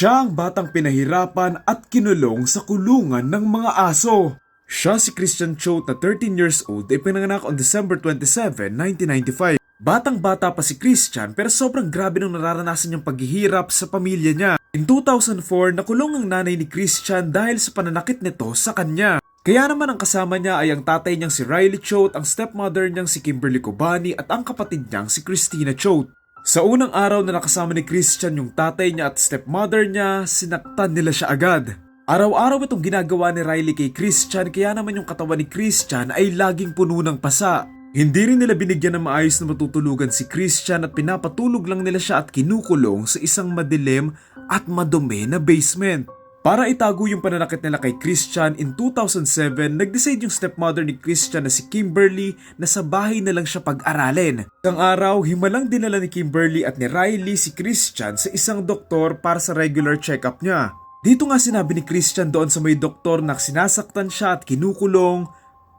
Siya ang batang pinahirapan at kinulong sa kulungan ng mga aso. Siya si Christian Choate na 13 years old ay pinanganak on December 27, 1995. Batang-bata pa si Christian pero sobrang grabe nung nararanasan niyang paghihirap sa pamilya niya. In 2004, nakulong ang nanay ni Christian dahil sa pananakit nito sa kanya. Kaya naman ang kasama niya ay ang tatay niyang si Riley Choate, ang stepmother niyang si Kimberly Cobani at ang kapatid niyang si Christina Choate. Sa unang araw na nakasama ni Christian yung tatay niya at stepmother niya, sinaktan nila siya agad. Araw-araw itong ginagawa ni Riley kay Christian kaya naman yung katawan ni Christian ay laging puno ng pasa. Hindi rin nila binigyan ng maayos na matutulugan si Christian at pinapatulog lang nila siya at kinukulong sa isang madilim at madumi na basement. Para itago yung pananakit nila kay Christian, in 2007, nag-decide yung stepmother ni Christian na si Kimberly na sa bahay na lang siya pag-aralin. Isang araw, himalang dinala ni Kimberly at ni Riley si Christian sa isang doktor para sa regular check-up niya. Dito nga sinabi ni Christian doon sa may doktor na sinasaktan siya at kinukulong,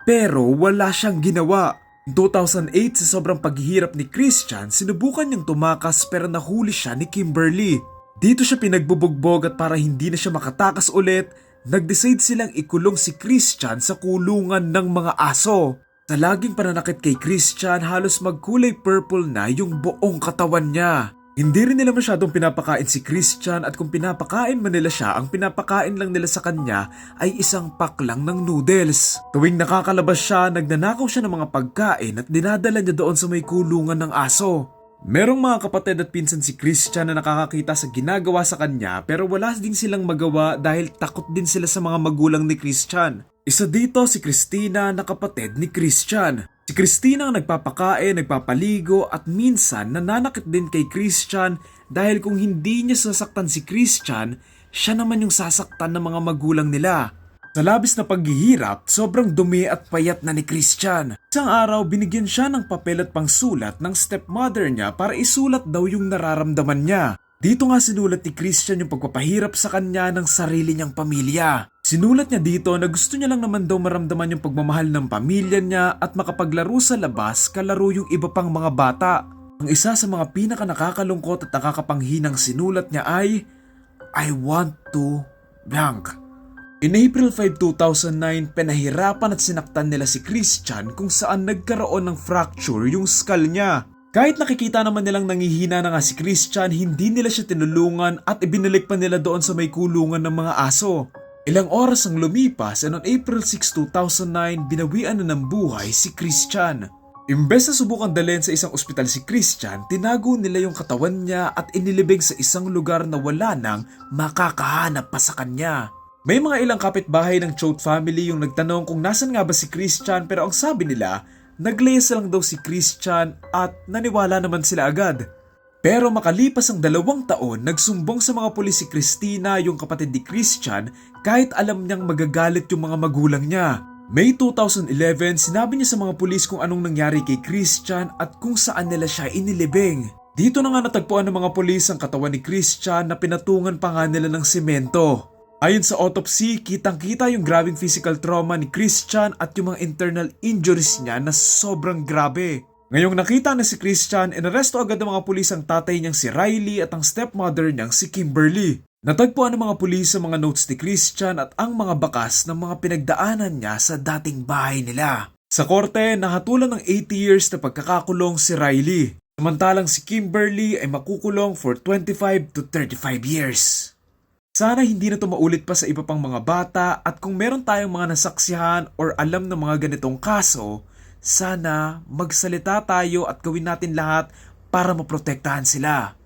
pero wala siyang ginawa. In 2008, sa sobrang paghihirap ni Christian, sinubukan niyang tumakas pero nahuli siya ni Kimberly. Dito siya pinagbubugbog at para hindi na siya makatakas ulit, nag-decide silang ikulong si Christian sa kulungan ng mga aso. Sa laging pananakit kay Christian, halos magkulay purple na yung buong katawan niya. Hindi rin nila masyadong pinapakain si Christian at kung pinapakain man nila siya, ang pinapakain lang nila sa kanya ay isang pack lang ng noodles. Tuwing nakakalabas siya, nagnanakaw siya ng mga pagkain at dinadala niya doon sa may kulungan ng aso. Merong mga kapatid at pinsan si Christian na nakakakita sa ginagawa sa kanya pero wala din silang magawa dahil takot din sila sa mga magulang ni Christian. Isa dito si Christina na kapatid ni Christian. Si Christina ang nagpapakain, nagpapaligo at minsan nananakit din kay Christian dahil kung hindi niya sasaktan si Christian, siya naman yung sasaktan ng mga magulang nila. Sa labis na paghihirap, sobrang dumi at payat na ni Christian. Isang araw, binigyan siya ng papel at pangsulat ng stepmother niya para isulat daw yung nararamdaman niya. Dito nga sinulat ni Christian yung pagpapahirap sa kanya ng sarili niyang pamilya. Sinulat niya dito na gusto niya lang naman daw maramdaman yung pagmamahal ng pamilya niya at makapaglaro sa labas kalaro yung iba pang mga bata. Ang isa sa mga pinaka nakakalungkot at nakakapanghinang sinulat niya ay I want to blank. In April 5, 2009, pinahirapan at sinaktan nila si Christian kung saan nagkaroon ng fracture yung skull niya. Kahit nakikita naman nilang nangihina na nga si Christian, hindi nila siya tinulungan at ibinalik pa nila doon sa may kulungan ng mga aso. Ilang oras ang lumipas and on April 6, 2009, binawian na ng buhay si Christian. Imbes na subukang dalhin sa isang ospital si Christian, tinago nila yung katawan niya at inilibing sa isang lugar na wala nang makakahanap pa sa kanya. May mga ilang kapitbahay ng Choate family yung nagtanong kung nasan nga ba si Christian pero ang sabi nila, naglayas lang daw si Christian at naniwala naman sila agad. Pero makalipas ang dalawang taon, nagsumbong sa mga pulis si Christina yung kapatid ni Christian kahit alam niyang magagalit yung mga magulang niya. May 2011, sinabi niya sa mga pulis kung anong nangyari kay Christian at kung saan nila siya inilibing. Dito na nga natagpuan ng mga pulis ang katawan ni Christian na pinatungan pa nga nila ng semento. Ayon sa autopsy, kitang-kita yung grabing physical trauma ni Christian at yung mga internal injuries niya na sobrang grabe. Ngayong nakita na si Christian, inaresto agad ng mga pulis ang tatay niyang si Riley at ang stepmother niyang si Kimberly. Natagpuan ng mga pulis sa mga notes ni Christian at ang mga bakas ng mga pinagdaanan niya sa dating bahay nila. Sa korte, nahatulan ng 80 years na pagkakakulong si Riley. Samantalang si Kimberly ay makukulong for 25 to 35 years. Sana hindi na ito maulit pa sa iba pang mga bata at kung meron tayong mga nasaksihan or alam ng mga ganitong kaso, sana magsalita tayo at gawin natin lahat para maprotektahan sila.